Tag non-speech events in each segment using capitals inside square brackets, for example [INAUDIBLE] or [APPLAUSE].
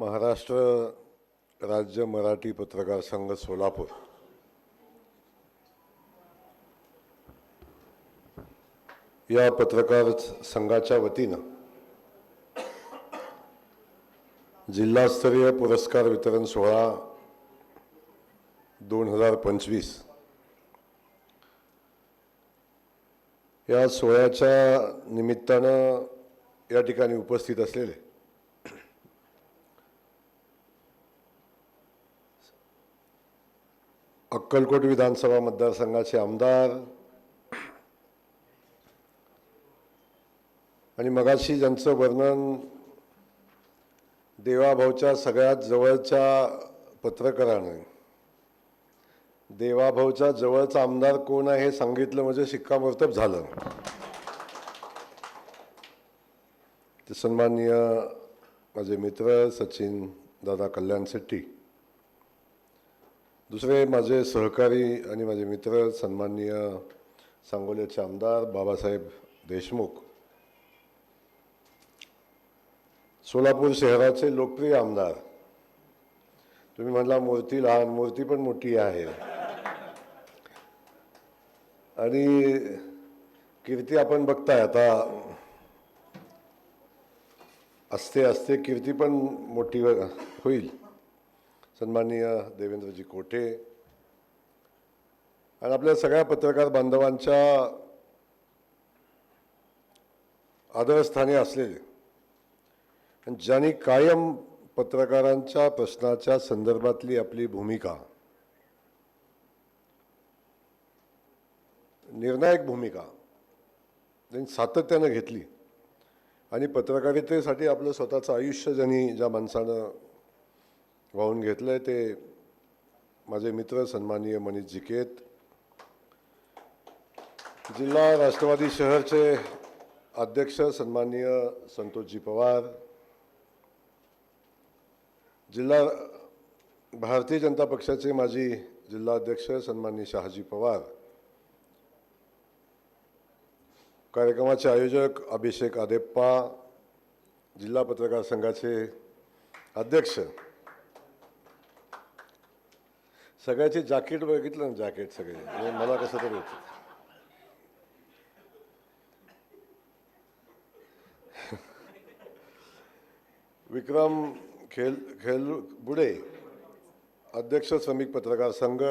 महाराष्ट्र राज्य मराठी पत्रकार संघ सोलापूर. या पत्रकार संघाच्या वतीनं जिल्हास्तरीय पुरस्कार वितरण सोहळा दोन हजार पंचवीस. या सोहळ्याच्या निमित्तानं या ठिकाणी उपस्थित असलेले अक्कलकोट विधानसभा मतदारसंघाचे आमदार आणि मगाशी ज्यांचं वर्णन देवाभाऊच्या सगळ्यात जवळच्या पत्रकारानं देवाभाऊच्या जवळचा आमदार कोण आहे हे सांगितलं म्हणजे शिक्कामोर्तब झालं. ते सन्माननीय माझे मित्र सचिन दादा कल्याण शेट्टी. दुसरे माझे सहकारी आणि माझे मित्र सन्माननीय सांगोल्याचे आमदार बाबासाहेब देशमुख. सोलापूर शहराचे लोकप्रिय आमदार. तुम्ही म्हटला मूर्ती लहान मूर्ती पण मोठी आहे. आणि कीर्ती आपण बघताय आता. असते असते कीर्ती पण मोठी होईल. सन्माननीय देवेंद्रजी कोठे? आणि आपल्या सगळ्या पत्रकार बांधवांच्या आदरस्थानी असलेले ज्यांनी कायम पत्रकारांच्या प्रश्नाच्या संदर्भातली आपली भूमिका निर्णायक भूमिका त्यांनी सातत्यानं घेतली आणि पत्रकारितेसाठी आपलं स्वतःचं आयुष्य ज्यांनी ज्या माणसानं वाहून घेतलंय ते माझे मित्र सन्माननीय मनीष जिकेत जिल्हा राष्ट्रवादी शहरचे अध्यक्ष सन्माननीय संतोषजी पवार. जिल्हा भारतीय जनता पक्षाचे माजी जिल्हाध्यक्ष सन्माननीय शहाजी पवार. कार्यक्रमाचे आयोजक अभिषेक आदेप्पा जिल्हा पत्रकार संघाचे अध्यक्ष. सगळ्याचे जॅकेट बघितलं ना जॅकेट सगळे. म्हणजे मला कसं तरी होतं. विक्रम खेल खेल बुडे अध्यक्ष श्रमिक पत्रकार संघ.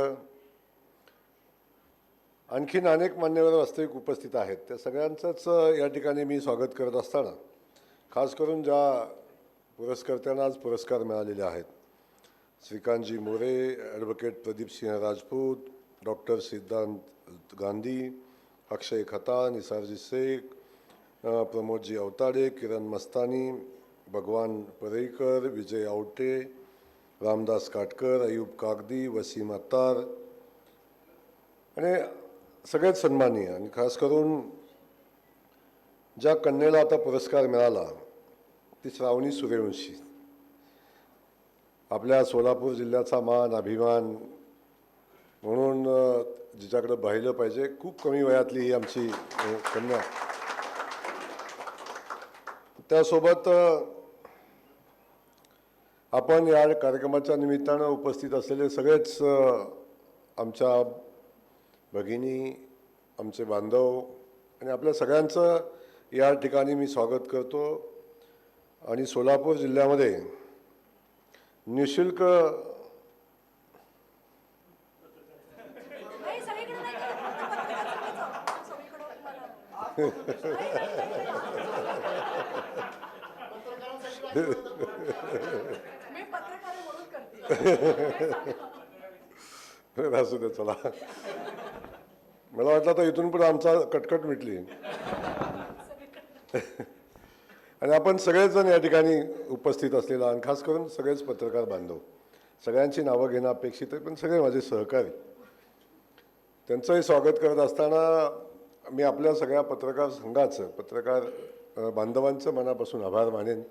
आणखीन अनेक मान्यवर वास्तविक उपस्थित आहेत. त्या सगळ्यांचंच या ठिकाणी मी स्वागत करत असताना खास करून ज्या पुरस्कर्त्यांना आज पुरस्कार मिळालेले आहेत. श्रीकांतजी मोरे ॲडव्होकेट प्रदीपसिंह राजपूत डॉक्टर सिद्धांत गांधी अक्षय खता निसारजी शेख प्रमोदजी अवताडे किरण मस्तानी भगवान परेकर विजय आवटे रामदास काटकर अयूब कागदी वसीम अत्तार आणि सगळेच सन्माननीय आणि खास करून ज्या कन्येला आता पुरस्कार मिळाला ती श्रावणी सूर्यवंशी आपल्या सोलापूर जिल्ह्याचा मान अभिमान म्हणून जिच्याकडे पाहिलं पाहिजे खूप कमी वयातली ही आमची कन्या. त्यासोबत आपण या कार्यक्रमाच्या निमित्तानं उपस्थित असलेले सगळेच आमच्या भगिनी आमचे बांधव आणि आपल्या सगळ्यांचं या ठिकाणी मी स्वागत करतो. आणि सोलापूर जिल्ह्यामध्ये निशुल्क असू दे चला. मला वाटलं तर इथून पुढे आमचा कटकट मिटली. आणि आपण सगळेजण या ठिकाणी उपस्थित असलेला आणि खास करून सगळेच पत्रकार बांधव. सगळ्यांची नावं घेणं अपेक्षित आहे पण सगळे माझे सहकारी. त्यांचंही स्वागत करत असताना मी आपल्या सगळ्या पत्रकार संघाचं पत्रकार बांधवांचं मनापासून आभार मानेन.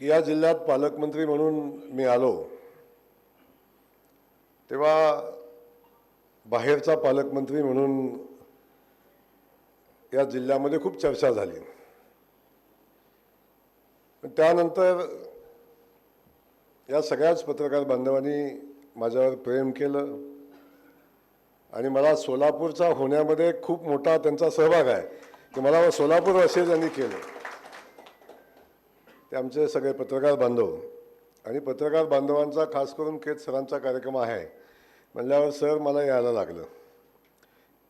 की या जिल्ह्यात पालकमंत्री म्हणून मी आलो. तेव्हा बाहेरचा पालकमंत्री म्हणून या जिल्ह्यामध्ये खूप चर्चा झाली. पण त्यानंतर या सगळ्याच पत्रकार बांधवांनी माझ्यावर प्रेम केलं आणि मला सोलापूरचा होण्यामध्ये खूप मोठा त्यांचा सहभाग आहे. की मला सोलापूर असे त्यांनी केलं. ते आमचे सगळे पत्रकार बांधव आणि पत्रकार बांधवांचा खास करून केत सरांचा कार्यक्रम आहे. म्हणल्यावर सर मला यायला लागलं.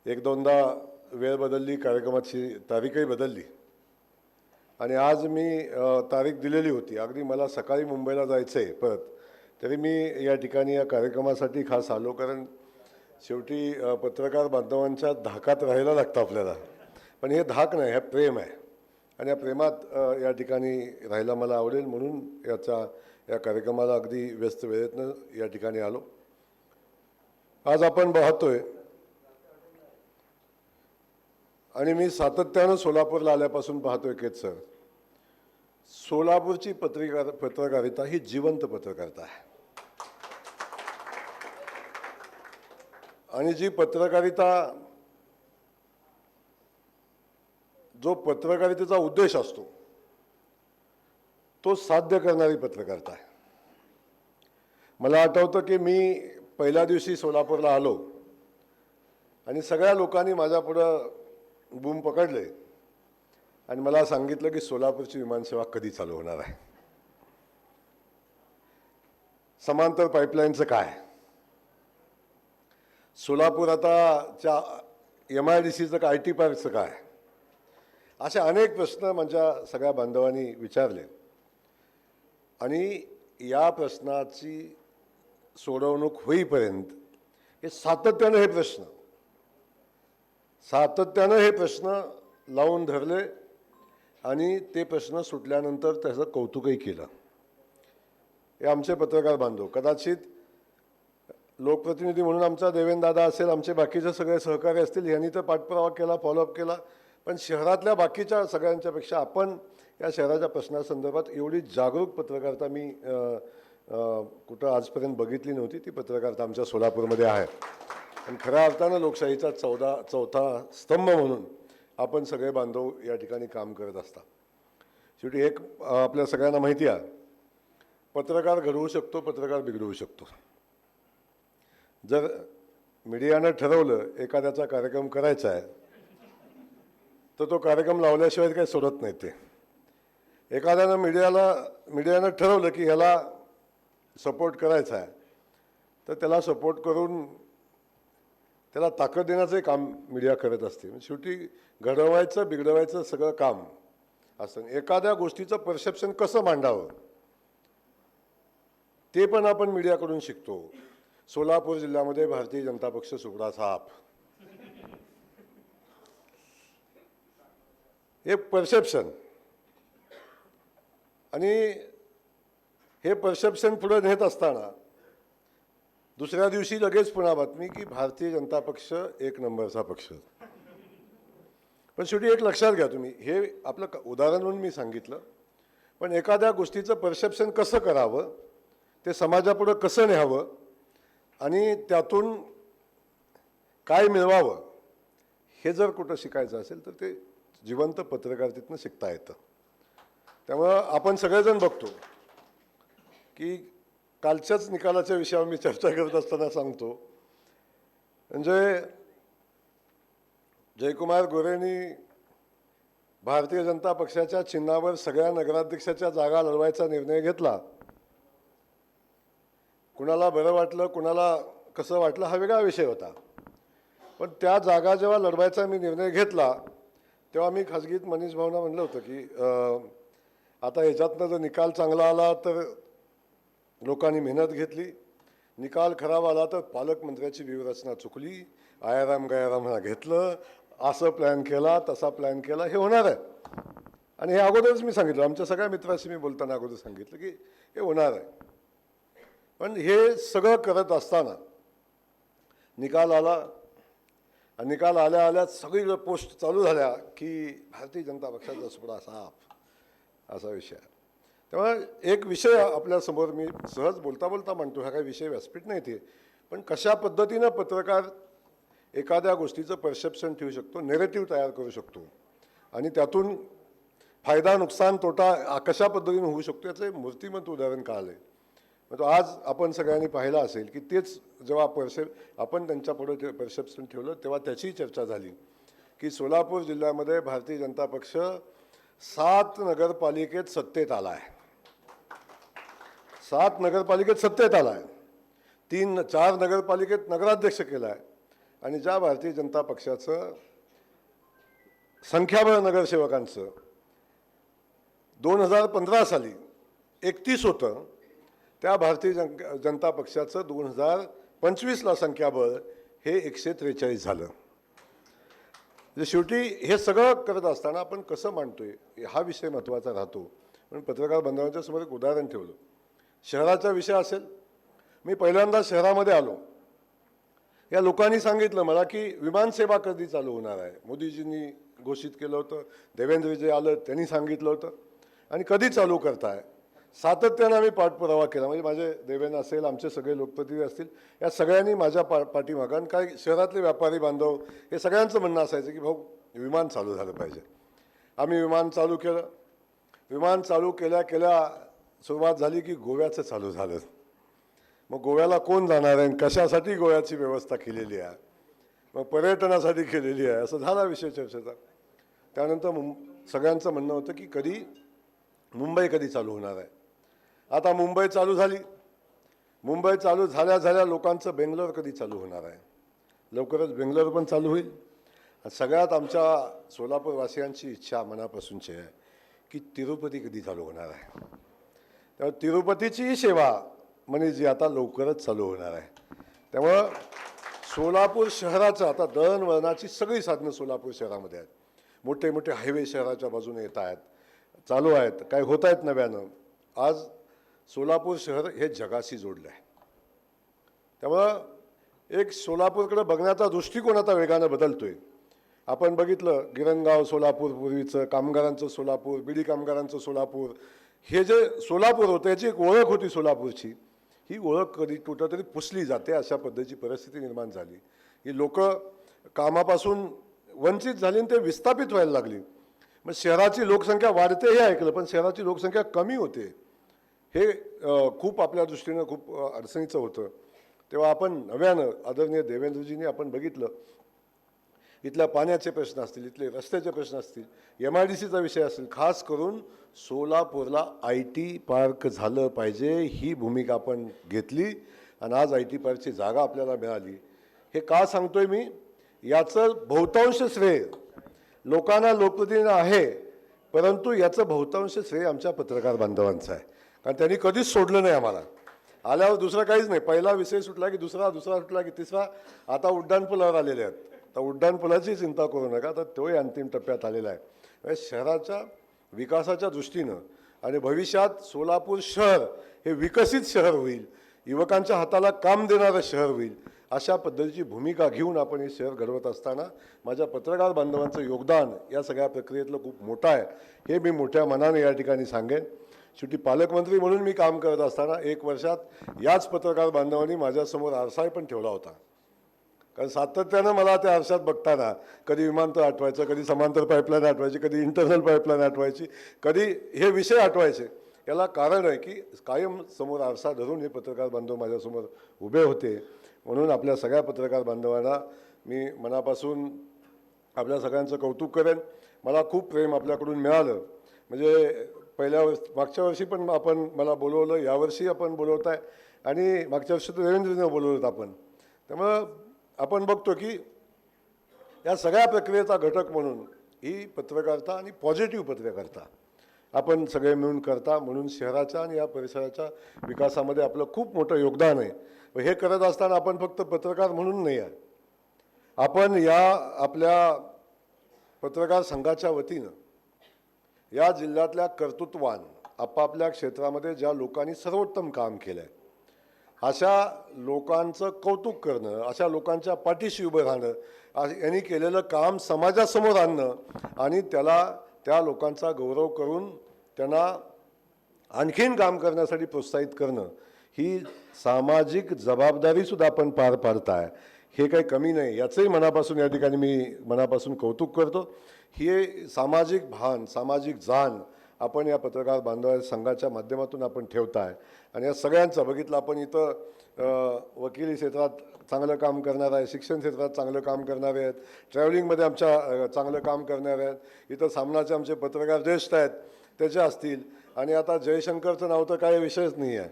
एक दोनदा वेळ बदलली कार्यक्रमाची तारीखही बदलली. आणि आज मी तारीख दिलेली होती. अगदी मला सकाळी मुंबईला जायचं आहे परत. तरी मी या ठिकाणी या कार्यक्रमासाठी खास आलो कारण शेवटी पत्रकार बांधवांच्या धाकात राहायला लागतं आपल्याला. पण हे धाक नाही हे प्रेम आहे. आणि या प्रेमात या ठिकाणी राहायला मला आवडेल म्हणून याचा या कार्यक्रमाला अगदी व्यस्त वेळेतनं या ठिकाणी आलो. आज आपण पाहतोय आणि मी सातत्यानं सोलापूरला आल्यापासून पाहतोय केत सर. सोलापूरची पत्रकार पत्रकारिता ही जिवंत पत्रकारिता आहे. आणि जी पत्रकारिता जो पत्रकारितेचा उद्देश असतो तो साध्य करणारी पत्रकारिता आहे. मला आठवतं की मी पहिल्या दिवशी सोलापूरला आलो आणि सगळ्या लोकांनी माझ्या पुढं बूम पकडले आणि मला सांगितलं की सोलापूरची विमानसेवा कधी चालू होणार आहे? समांतर पाईपलाईनचं काय? सोलापूर आताच्या एम आय डी सीचं काय आय टी पार्कचं काय? असे अनेक प्रश्न माझ्या सगळ्या बांधवांनी विचारले. आणि या प्रश्नाची सोडवणूक होईपर्यंत हे सातत्यानं हे प्रश्न सातत्यानं हे प्रश्न लावून धरले आणि ते प्रश्न सुटल्यानंतर त्याचं कौतुकही केलं. हे आमचे पत्रकार बांधव कदाचित लोकप्रतिनिधी म्हणून आमचा देवेंदादा असेल आमचे बाकीचे सगळे सहकारी असतील यांनी तर पाठपुरावा केला फॉलोअप केला. पण शहरातल्या बाकीच्या सगळ्यांच्यापेक्षा आपण या शहराच्या प्रश्नासंदर्भात एवढी जागरूक पत्रकारिता मी कुठं आजपर्यंत बघितली नव्हती. ती पत्रकारिता आमच्या सोलापूरमध्ये आहे. आणि खऱ्या अर्थानं लोकशाहीचा चौदा चौथा स्तंभ म्हणून आपण सगळे बांधव या ठिकाणी काम करत असता. शेवटी एक आपल्या सगळ्यांना माहिती आहे पत्रकार घडवू शकतो पत्रकार बिघडवू शकतो. जर मीडियानं ठरवलं एखाद्याचा कार्यक्रम करायचा आहे तर तो कार्यक्रम लावल्याशिवाय काही सोडत नाही ते. एखाद्यानं मीडियाला मीडियानं ठरवलं की ह्याला सपोर्ट करायचा आहे तर त्याला सपोर्ट करून त्याला ताकद देण्याचंही काम मीडिया करत असते. म्हणजे शेवटी घडवायचं बिघडवायचं सगळं काम असं. एखाद्या गोष्टीचं परसेप्शन कसं मांडावं? ते पण आपण मीडियाकडून शिकतो. सोलापूर जिल्ह्यामध्ये भारतीय जनता पक्ष सुपडा साप. हे परसेप्शन आणि हे परसेप्शन पुढे नेत असताना दुसऱ्या दिवशी लगेच पुन्हा बातमी की भारतीय जनता पक्ष एक नंबरचा पक्ष. पण शेवटी एक लक्षात घ्या तुम्ही हे आपलं क- उदाहरण म्हणून मी सांगितलं पण एखाद्या गोष्टीचं परसेप्शन कसं करावं ते समाजापुढं कसं न्यावं आणि त्यातून काय मिळवावं हे जर कुठं शिकायचं असेल तर ते जिवंत पत्रकारितेतनं शिकता येतं. त्यामुळं आपण सगळेजण बघतो की कालच्याच निकालाच्या विषयावर मी चर्चा करत असताना सांगतो. म्हणजे जयकुमार गोरेंनी भारतीय जनता पक्षाच्या चिन्हावर सगळ्या नगराध्यक्षाच्या जागा लढवायचा निर्णय घेतला. कुणाला बरं वाटलं कुणाला कसं वाटलं हा वेगळा विषय होता. पण त्या जागा जेव्हा लढवायचा मी निर्णय घेतला तेव्हा मी खाजगीत मनीष भावना म्हणलं होतं की आता ह्याच्यातनं जर निकाल चांगला आला तर लोकांनी मेहनत घेतली. निकाल खराब आला तर पालकमंत्र्याची व्यूहरचना चुकली. आयाराम गयारामला घेतलं. असं प्लॅन केला तसा प्लॅन केला. हे होणार आहे. आणि हे अगोदरच मी सांगितलं. आमच्या सगळ्या मित्राशी मी बोलताना अगोदर सांगितलं की हे होणार आहे. पण हे सगळं करत असताना निकाल आला. आणि निकाल आल्या आल्या सगळीकडे पोस्ट चालू झाल्या की भारतीय जनता पक्षाचा सुपडा साफ. असा विषय आहे. तेव्हा एक विषय आपल्यासमोर मी सहज बोलता बोलता मांडतो हा काही विषय व्यासपीठ नाही ते. पण कशा पद्धतीनं पत्रकार एखाद्या गोष्टीचं परसेप्शन ठेवू शकतो नेरेटिव्ह तयार करू शकतो? आणि त्यातून फायदा नुकसान तोटा आ- कशा पद्धतीने होऊ शकतो? याचं मूर्तिमंत उदाहरण का आलं मग तो आज आपण सगळ्यांनी पाहिलं असेल की तेच जेव्हा परसे आपण त्यांच्यापुढे परसेप्शन ठेवलं तेव्हा त्याची चर्चा झाली की सोलापूर जिल्ह्यामध्ये भारतीय जनता पक्ष सात नगरपालिकेत सत्तेत आला आहे सात नगरपालिकेत सत्तेत आला आहे तीन चार नगरपालिकेत नगराध्यक्ष केला आहे आणि ज्या भारतीय जनता पक्षाचं संख्याबळ नगरसेवकांचं दोन हजार पंधरा साली एकतीस होतं. त्या भारतीय जन जनता पक्षाचं दोन हजार पंचवीसला संख्याबळ हे एकशे त्रेचाळीस झालं. म्हणजे शेवटी हे सगळं करत असताना आपण कसं मांडतोय? हा विषय महत्त्वाचा राहतो. म्हणून पत्रकार बांधवांच्या समोर एक उदाहरण ठेवलं. शहराचा विषय असेल. मी पहिल्यांदा शहरामध्ये आलो. या लोकांनी सांगितलं मला की विमानसेवा कधी चालू होणार आहे? मोदीजींनी घोषित केलं होतं. देवेंद्रजी आलं त्यांनी सांगितलं होतं. आणि कधी चालू करताय? सातत्यानं आम्ही पाठपुरावा केला. म्हणजे माझे देवेंद्र असेल आमचे सगळे लोकप्रतिनिधी असतील या सगळ्यांनी माझ्या पा पाठीमागं आणि काही शहरातले व्यापारी बांधव हे सगळ्यांचं म्हणणं असायचं की भाऊ विमान चालू झालं पाहिजे. आम्ही विमान चालू केलं. विमान चालू केल्या केल्या सुरुवात झाली की गोव्याचं चालू झालं. मग गोव्याला कोण जाणार आहे आणि कशासाठी गोव्याची व्यवस्था केलेली आहे? मग पर्यटनासाठी केलेली आहे असं झाला विषय चर्चेचा. त्यानंतर मुं सगळ्यांचं म्हणणं होतं की कधी मुंबई कधी चालू होणार आहे? आता मुंबई चालू झाली. मुंबई चालू झाल्या झाल्या लोकांचं बेंगलोर कधी चालू होणार आहे? लवकरच बेंगलोर पण चालू होईल. सगळ्यात आमच्या सोलापूरवासियांची इच्छा मनापासूनची आहे की तिरुपती कधी चालू होणार आहे? त्यामुळे तिरुपतीचीही सेवा म्हणजे जी आता लवकरच चालू होणार आहे. त्यामुळं सोलापूर शहराचं आता दळणवळणाची सगळी साधनं सोलापूर शहरामध्ये आहेत. मोठे मोठे हायवे शहराच्या बाजूने येत आहेत. चालू आहेत. काय होत आहेत नव्यानं. आज सोलापूर शहर हे जगाशी जोडलं आहे त्यामुळं एक सोलापूरकडे बघण्याचा दृष्टिकोन आता वेगानं बदलतोय. आपण बघितलं गिरणगाव सोलापूर पूर्वीचं कामगारांचं सोलापूर बिडी कामगारांचं सोलापूर हे जे सोलापूर होतं याची एक ओळख होती सोलापूरची. ही ओळख कधी कुठंतरी पुसली जाते अशा पद्धतीची परिस्थिती निर्माण झाली. ही लोक कामापासून वंचित झाली आणि ते विस्थापित व्हायला लागली. मग शहराची लोकसंख्या वाढते हे ऐकलं पण शहराची लोकसंख्या कमी होते. हे खूप आपल्या दृष्टीनं खूप अडचणीचं होतं. तेव्हा आपण नव्यानं आदरणीय देवेंद्रजींनी आपण बघितलं इथल्या पाण्याचे प्रश्न असतील इथले रस्त्याचे प्रश्न असतील एम आय डी सीचा विषय असेल खास करून सोलापूरला आय टी पार्क झालं पाहिजे ही भूमिका आपण घेतली आणि आज आय टी पार्कची जागा आपल्याला मिळाली. हे का सांगतोय मी? याचं बहुतांश श्रेय लोकांना लोकप्रतिनिधी आहे परंतु याचं बहुतांश श्रेय आमच्या पत्रकार बांधवांचं आहे. कारण त्यांनी कधीच सोडलं नाही आम्हाला. आल्यावर दुसरं काहीच नाही. पहिला विषय सुटला की दुसरा दुसरा सुटला की तिसरा. आता उड्डाणपुलावर आलेले आहेत. तर उड्डाणपुलाची चिंता करू नका तर तोही अंतिम टप्प्यात आलेला आहे. म्हणजे शहराच्या विकासाच्या दृष्टीनं आणि भविष्यात सोलापूर शहर हे विकसित शहर होईल युवकांच्या हाताला काम देणारं शहर होईल अशा पद्धतीची भूमिका घेऊन आपण हे शहर घडवत असताना माझ्या पत्रकार बांधवांचं योगदान या सगळ्या प्रक्रियेतलं खूप मोठं आहे हे मी मोठ्या मनाने या ठिकाणी सांगेन. शेवटी पालकमंत्री म्हणून मी काम करत असताना एक वर्षात याच पत्रकार बांधवांनी माझ्यासमोर आरसाय पण ठेवला होता. कारण सातत्यानं मला त्या आरशात बघताना कधी विमानतळ आठवायचं कधी समांतर पाईपलाईन आठवायची कधी इंटरनल पाईपलाईन आठवायची कधी हे विषय आठवायचे याला कारण आहे की कायम समोर आरसा धरून हे पत्रकार बांधव माझ्यासमोर उभे होते. म्हणून आपल्या सगळ्या पत्रकार बांधवांना मी मनापासून आपल्या सगळ्यांचं कौतुक करेन. मला खूप प्रेम आपल्याकडून मिळालं. म्हणजे पहिल्या वर्ष मागच्या वर्षी पण आपण मला बोलवलं यावर्षी आपण बोलवत आहे आणि मागच्या वर्षी तर रवींद्रनं बोलवलं आपण. त्यामुळं आपण बघतो की या सगळ्या प्रक्रियेचा घटक म्हणून ही पत्रकारिता आणि पॉझिटिव्ह पत्रकारिता आपण सगळे मिळून करता म्हणून शहराच्या आणि या परिसराच्या विकासामध्ये आपलं खूप मोठं योगदान आहे. व हे करत असताना आपण फक्त पत्रकार म्हणून नाही आहे. आपण या आपल्या पत्रकार संघाच्या वतीनं या जिल्ह्यातल्या कर्तृत्वान आपापल्या क्षेत्रामध्ये ज्या लोकांनी सर्वोत्तम काम केलं आहे अशा लोकांचं कौतुक करणं अशा लोकांच्या पाठीशी उभं राहणं यांनी केलेलं काम समाजासमोर आणणं आणि त्याला त्या लोकांचा गौरव करून त्यांना आणखीन काम करण्यासाठी प्रोत्साहित करणं ही सामाजिक जबाबदारीसुद्धा आपण पार पाडताय. हे काही कमी नाही याचंही मनापासून या ठिकाणी मी मनापासून कौतुक करतो. हे सामाजिक भान सामाजिक जाण आपण या पत्रकार बांधव संघाच्या माध्यमातून आपण ठेवताय. आणि या सगळ्यांचं बघितलं आपण इथं वकिली क्षेत्रात चांगलं काम करणार आहे शिक्षण क्षेत्रात चांगलं काम करणारे आहेत ट्रॅव्हलिंगमध्ये आमच्या चांगलं काम करणारे आहेत इथं सामनाचे आमचे पत्रकार ज्येष्ठ आहेत त्याचे असतील. आणि आता जयशंकरचं नाव तर काही विषयच नाही आहे.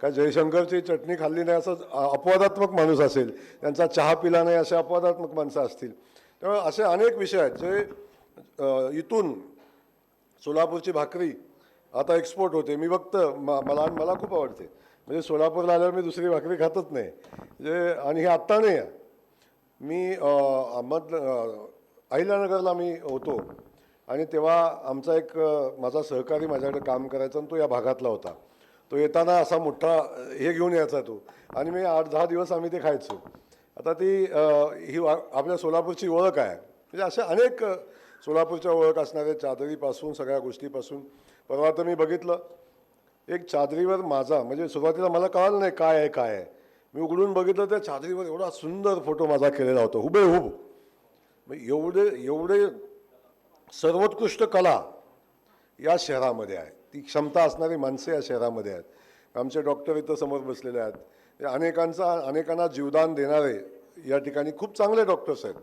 का जयशंकरची चटणी खाल्ली नाही असं अपवादात्मक माणूस असेल त्यांचा चहा पिला नाही असे अपवादात्मक माणसं असतील. त्यामुळे असे अनेक विषय आहेत जे इथून सोलापूरची भाकरी. आता एक्सपोर्ट होते. मी बघतं म- मला आणि मला खूप आवडते. म्हणजे सोलापूरला आल्यावर मी दुसरी भाकरी खातच नाही. म्हणजे आणि हे आत्ता नाही आहे. मी अहमद अहिल्यानगरला मी होतो. आणि तेव्हा आमचा एक माझा सहकारी माझ्याकडे काम करायचा आणि तो या भागातला होता. तो येताना असा मोठा हे घेऊन यायचा तो. आणि मी आठ दहा दिवस आम्ही ते खायचो. आता ती ही वा- आपल्या सोलापूरची ओळख आहे. म्हणजे अशा अनेक सोलापूरच्या ओळख असणाऱ्या चादरीपासून सगळ्या गोष्टीपासून. परवा तर मी बघितलं एक चादरीवर माझा म्हणजे सुरुवातीला मला कळालं नाही काय आहे काय आहे. मी उघडून बघितलं त्या चादरीवर एवढा सुंदर फोटो माझा केलेला होता हुबेहूब. मग एवढे एवढे सर्वोत्कृष्ट कला या शहरामध्ये आहे. ती क्षमता असणारी माणसं या शहरामध्ये आहेत. आमचे डॉक्टर इथं समोर बसलेले आहेत. अनेकांचा अनेकांना जीवदान देणारे या ठिकाणी खूप चांगले डॉक्टर्स आहेत.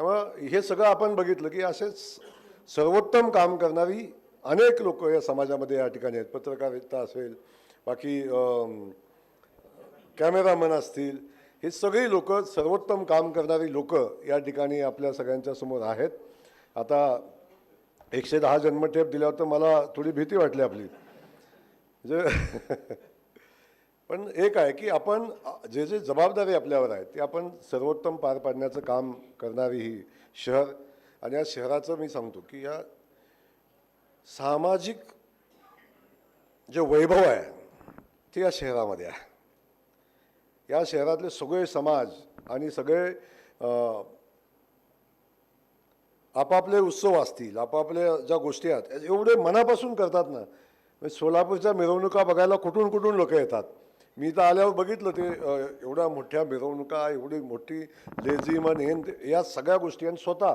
त्यामुळं हे सगळं आपण बघितलं की असे सर्वोत्तम काम करणारी अनेक लोक या समाजामध्ये या ठिकाणी आहेत. पत्रकारिता असेल बाकी कॅमेरामन असतील हे सगळी लोक सर्वोत्तम काम करणारी लोक या ठिकाणी आपल्या सगळ्यांच्या समोर आहेत. आता एकशे दहा जन्मठेप दिल्यावर तर मला थोडी भीती वाटली आपली. म्हणजे [LAUGHS] पण एक आहे की आपण जे जे जबाबदारी आपल्यावर आहे ते आपण सर्वोत्तम पार पाडण्याचं काम करणारी ही शहर. आणि या शहराचं मी सांगतो की या सामाजिक जे वैभव आहे ते या शहरामध्ये आहे. या शहरातले सगळे समाज आणि सगळे आपापले उत्सव असतील आपापल्या ज्या गोष्टी आहेत एवढे मनापासून करतात ना. म्हणजे सोलापूरच्या मिरवणुका बघायला कुठून कुठून लोक येतात? मी तर आल्यावर बघितलं ते एवढ्या मोठ्या मिरवणुका एवढी मोठी लेझीम आणि हे या सगळ्या गोष्टी आणि स्वतः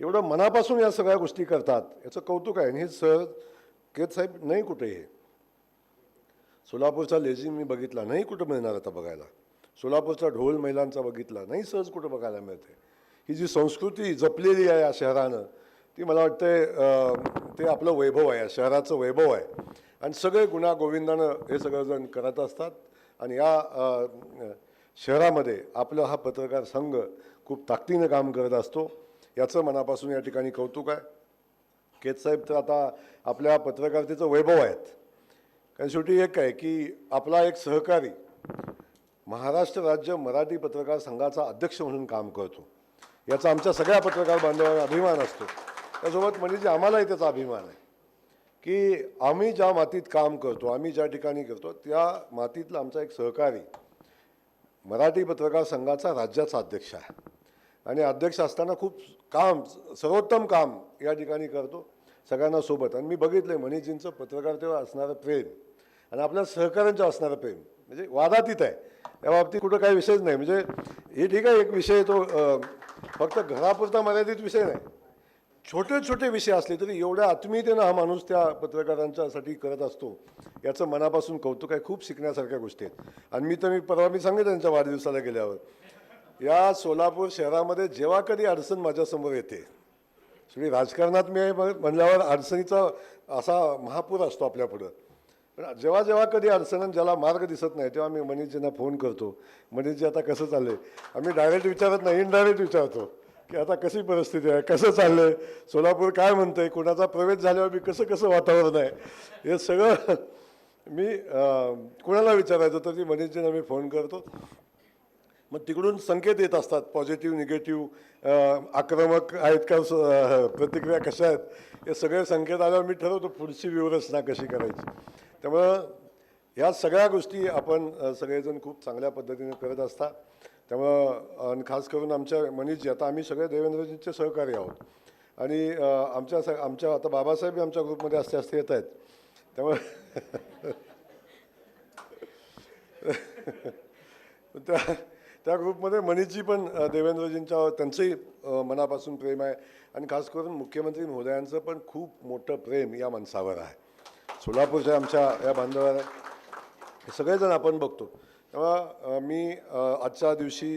एवढं मनापासून या सगळ्या गोष्टी करतात याचं कौतुक आहे. आणि हे सहज केत साहेब नाही कुठे हे. सोलापूरचा लेझिम मी बघितला नाही कुठं मिळणार आता बघायला. सोलापूरचा ढोल महिलांचा बघितला नाही सहज कुठं बघायला मिळते. ही जी संस्कृती जपलेली आहे या शहरानं ती मला वाटते अं, ते आपलं वैभव आहे या शहराचं वैभव आहे. आणि सगळे गुन्हा गोविंदानं हे सगळेजण करत असतात. आणि या शहरामध्ये आपला हा पत्रकार संघ खूप ताकदीनं काम करत असतो. याचं मनापासून या ठिकाणी कौतुक आहे. केतसाहेब तर आता आपल्या पत्रकारितेचं वैभव आहेत. कारण शेवटी एक आहे की आपला एक सहकारी महाराष्ट्र राज्य मराठी पत्रकार संघाचा अध्यक्ष म्हणून काम करतो. याचा आमच्या सगळ्या पत्रकार बांधवांना अभिमान असतो. त्यासोबत म्हणजे आम्हालाही त्याचा अभिमान आहे. की आम्ही ज्या मातीत काम करतो आम्ही ज्या ठिकाणी करतो त्या मातीतला आमचा एक सहकारी मराठी पत्रकार संघाचा राज्याचा अध्यक्ष आहे. आणि अध्यक्ष असताना खूप काम सर्वोत्तम काम या ठिकाणी करतो सगळ्यांना सोबत. आणि मी बघितलं मनीजींचं पत्रकारितेवर असणारं प्रेम आणि आपल्या सहकाऱ्यांचं असणारं प्रेम. म्हणजे वादातीत आहे. या बाबतीत कुठं काही विषयच नाही. म्हणजे हे ठीक आहे एक विषय तो फक्त घरापुरता मर्यादित विषय नाही. छोटे छोटे विषय असले तरी एवढ्या आत्मीयतेनं हा माणूस त्या पत्रकारांच्यासाठी करत असतो याचं मनापासून कौतुक आहे. खूप शिकण्यासारख्या गोष्टी आहेत. आणि मी तर मी परवा मी सांगितलं त्यांच्या वाढदिवसाला गेल्यावर या सोलापूर शहरामध्ये जेव्हा कधी अडचण माझ्यासमोर येते सगळी राजकारणात मी म्हणल्यावर अडचणीचा असा महापूर असतो आपल्या पुढं. पण जेव्हा जेव्हा कधी अडचण ज्याला मार्ग दिसत नाही तेव्हा मी मनीषजींना फोन करतो. मनीषजी आता कसं चाललंय? आम्ही डायरेक्ट विचारत नाही इनडायरेक्ट विचारतो. की आता कशी परिस्थिती आहे? कसं चाललं आहे सोलापूर काय म्हणत आहे कुणाचा प्रवेश झाल्यावर मी कसं कसं वातावरण आहे? हे सगळं मी कुणाला विचारायचं तर ती मनीषजींना मी फोन करतो. मग तिकडून संकेत येत असतात पॉझिटिव्ह निगेटिव्ह आक्रमक आहेत का स- प्रतिक्रिया कशा आहेत? हे सगळे संकेत आल्यावर मी ठरवतो पुढची व्यूहरचना कशी करायची. त्यामुळं ह्या सगळ्या गोष्टी आपण सगळेजण खूप चांगल्या पद्धतीने करत असता. त्यामुळं आणि खास करून आमच्या मनीषजी आता आम्ही सगळे देवेंद्रजींचे सहकारी आहोत. आणि आमच्या स आमच्या आता बाबासाहेब आमच्या ग्रुपमध्ये असते असते येत आहेत. त्यामुळे [LAUGHS] त्या त्या ग्रुपमध्ये मनीषजी पण देवेंद्रजींच्या त्यांचंही मनापासून प्रेम आहे. आणि खास करून मुख्यमंत्री महोदयांचं पण खूप मोठं प्रेम या माणसावर आहे. सोलापूरच्या आमच्या या बांधवावर हे सगळेजण आपण बघतो. तेव्हा मी आजच्या दिवशी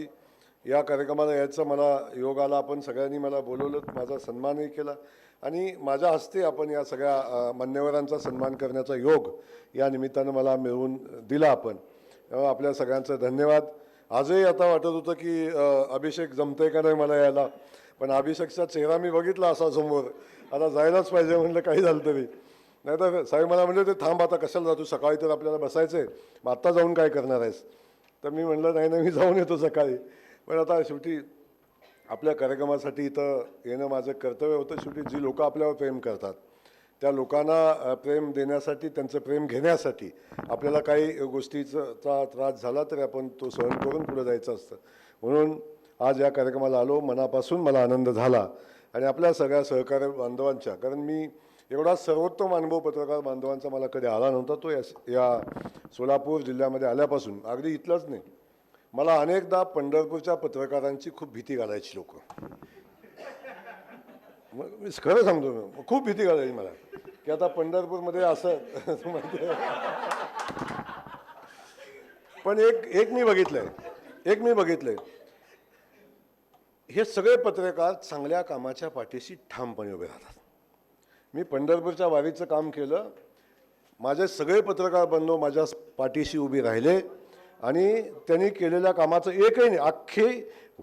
या कार्यक्रमाला यायचं मला योग आला आपण सगळ्यांनी मला बोलवलं माझा सन्मानही केला आणि माझ्या हस्ते आपण या सगळ्या मान्यवरांचा सन्मान करण्याचा योग या निमित्तानं मला मिळवून दिला आपण. तेव्हा आपल्या सगळ्यांचं धन्यवाद. आजही आता वाटत होतं की अभिषेक जमतंय का नाही मला यायला पण अभिषेकचा चेहरा मी बघितला असा समोर. आता जायलाच पाहिजे म्हणलं काही झालं तरी. नाही तर साहेब मला म्हणले ते थांब आता कशाला जातो सकाळी तर आपल्याला बसायचं आहे मग आत्ता जाऊन काय करणार आहेस? तर मी म्हणलं नाही नाही मी जाऊन येतो सकाळी. पण आता शेवटी आपल्या कार्यक्रमासाठी इथं येणं माझं कर्तव्य होतं. शेवटी जी लोकं आपल्यावर प्रेम करतात त्या लोकांना प्रेम देण्यासाठी त्यांचं प्रेम घेण्यासाठी आपल्याला काही गोष्टीचा त्रास झाला तरी आपण तो सहन करून पुढे जायचं असतं. म्हणून आज या कार्यक्रमाला आलो. मनापासून मला आनंद झाला. आणि आपल्या सगळ्या सहकार्य बांधवांच्या कारण मी एवढा सर्वोत्तम अनुभव पत्रकार बांधवांचा मला कधी आला नव्हता तो या या सोलापूर जिल्ह्यामध्ये आल्यापासून. अगदी इथलाच नाही. मला अनेकदा पंढरपूरच्या पत्रकारांची खूप भीती घालायची लोक. मी खरं सांगतो मी खूप भीती घालायची मला. की आता पंढरपूरमध्ये असं पण एक एक मी बघितलंय. एक मी बघितलंय. हे सगळे पत्रकार चांगल्या कामाच्या पाठीशी ठामपणे उभे राहतात. मी पंढरपूरच्या वारीचं काम केलं. माझे सगळे पत्रकार बंधू माझ्या पाठीशी उभी राहिले आणि त्यांनी केलेल्या कामाचं एकही नाही अख्खी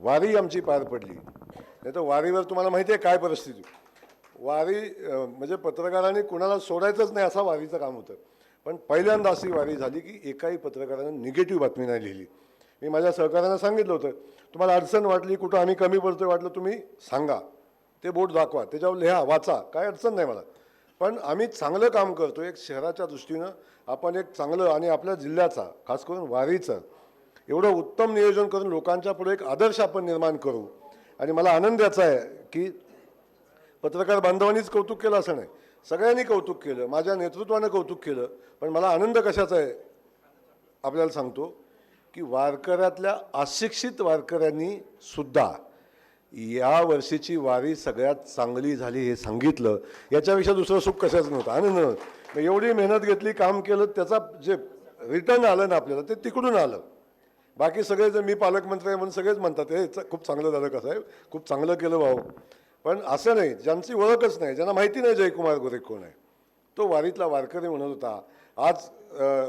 वारी आमची पार पडली. नाही तर वारीवर तुम्हाला माहिती आहे काय परिस्थिती. वारी म्हणजे पत्रकारांनी कुणाला सोडायचंच नाही असा वारीचं काम होतं. पण पहिल्यांदा अशी वारी झाली की एकाही पत्रकारानं निगेटिव्ह बातमी नाही लिहिली. मी माझ्या सहकाऱ्यांना सांगितलं होतं तुम्हाला अडचण वाटली कुठं आम्ही कमी पडतोय वाटलं तुम्ही सांगा. ते बोट दाखवा त्याच्यावर लिहा वाचा काय अडचण नाही मला. पण आम्ही चांगलं काम करतो एक शहराच्या दृष्टीनं आपण एक चांगलं आणि आपल्या जिल्ह्याचा खास करून वारीचं एवढं उत्तम नियोजन करून लोकांच्या पुढे एक आदर्श आपण निर्माण करू. आणि मला आनंद याचा आहे की पत्रकार बांधवांनीच कौतुक केलं असं नाही. सगळ्यांनी कौतुक केलं माझ्या नेतृत्वानं कौतुक केलं पण मला आनंद कशाचा आहे आपल्याला सांगतो की वारकऱ्यातल्या अशिक्षित वारकऱ्यांनी सुद्धा या वर्षीची वारी सगळ्यात चांगली झाली हे सांगितलं. याच्यापेक्षा दुसरं सुख कशाच नव्हतं. आनंद नव्हता. एवढी मेहनत घेतली काम केलं त्याचा जे रिटर्न आलं ना आपल्याला ते तिकडून आलं. बाकी सगळे जर मी पालकमंत्री आहे म्हणून सगळेच म्हणतात हे खूप चांगलं झालं कसं आहे खूप चांगलं केलं भाऊ. पण असं नाही ज्यांची ओळखच नाही ज्यांना माहिती नाही जयकुमार गोरे कोण आहे तो वारीतला वारकरी म्हणत होता. आज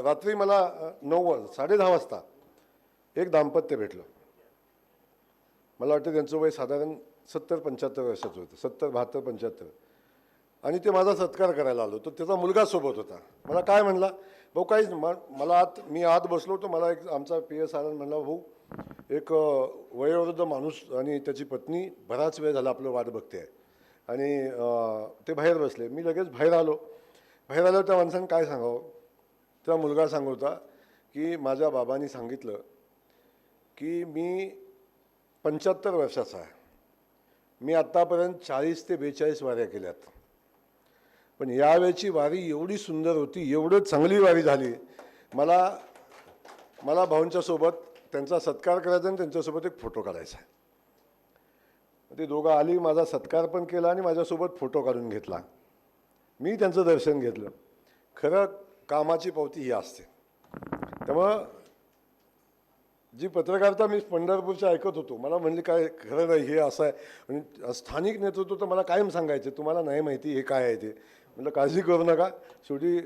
रात्री मला नऊ साडे दहा वाजता एक दाम्पत्य भेटलं. मला वाटतं त्यांचं वय साधारण सत्तर पंच्याहत्तर वर्षाचं होतं. सत्तर बहात्तर पंच्याहत्तर. आणि ते माझा सत्कार करायला आलो. तर त्याचा मुलगा सोबत होता. मला काय म्हणला? भाऊ काहीच म- मला आत मी आत बसलो तर मला एक आमचा पी एस आनंद म्हणला भाऊ एक वयोवृद्ध माणूस आणि त्याची पत्नी बराच वेळ झाला आपलं वाट बघते. आहे आणि ते बाहेर बसले. मी लगेच बाहेर आलो. बाहेर आल्यावर त्या माणसानं काय सांगावं? त्या मुलगा सांगत होता की माझ्या बाबांनी सांगितलं की मी पंच्याहत्तर वर्षाचा आहे. मी आत्तापर्यंत चाळीस ते बेचाळीस वाऱ्या केल्यात. पण यावेळची वारी एवढी सुंदर होती एवढं चांगली वारी झाली. मला मला भाऊंच्यासोबत त्यांचा सत्कार करायचा आणि त्यांच्यासोबत एक फोटो काढायचा आहे. ते दोघं आली माझा सत्कार पण केला आणि माझ्यासोबत फोटो काढून घेतला. मी त्यांचं दर्शन घेतलं. खरं कामाची पावती ही असते. त्यामुळं जी पत्रकारिता मी पंढरपूरच्या ऐकत होतो. मला म्हणले काय खरं नाही हे असं आहे. आणि स्थानिक नेतृत्व तर मला कायम सांगायचं तुम्हाला नाही माहिती हे काय आहे ते. म्हटलं काळजी करू नका. शेवटी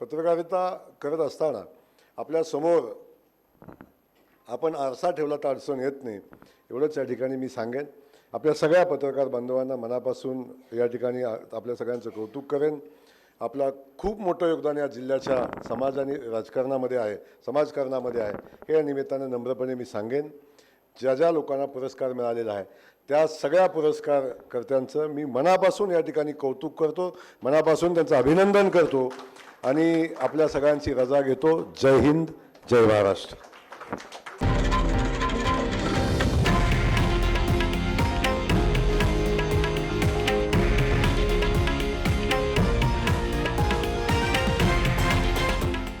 पत्रकारिता करत असताना आपल्यासमोर आपण आरसा ठेवला तर अडचण येत नाही. एवढंच या ठिकाणी मी सांगेन. आपल्या सगळ्या पत्रकार बांधवांना मनापासून या ठिकाणी आपल्या सगळ्यांचं कौतुक करेन. आपला खूप मोठं योगदान या जिल्ह्याच्या समाज आणि राजकारणामध्ये आहे समाजकारणामध्ये आहे. हे या निमित्तानं नम्रपणे मी सांगेन. ज्या ज्या लोकांना पुरस्कार मिळालेला आहे त्या सगळ्या पुरस्कारकर्त्यांचं मी मनापासून या ठिकाणी कौतुक करतो मनापासून त्यांचं अभिनंदन करतो आणि आपल्या सगळ्यांची रजा घेतो. जय हिंद जय महाराष्ट्र.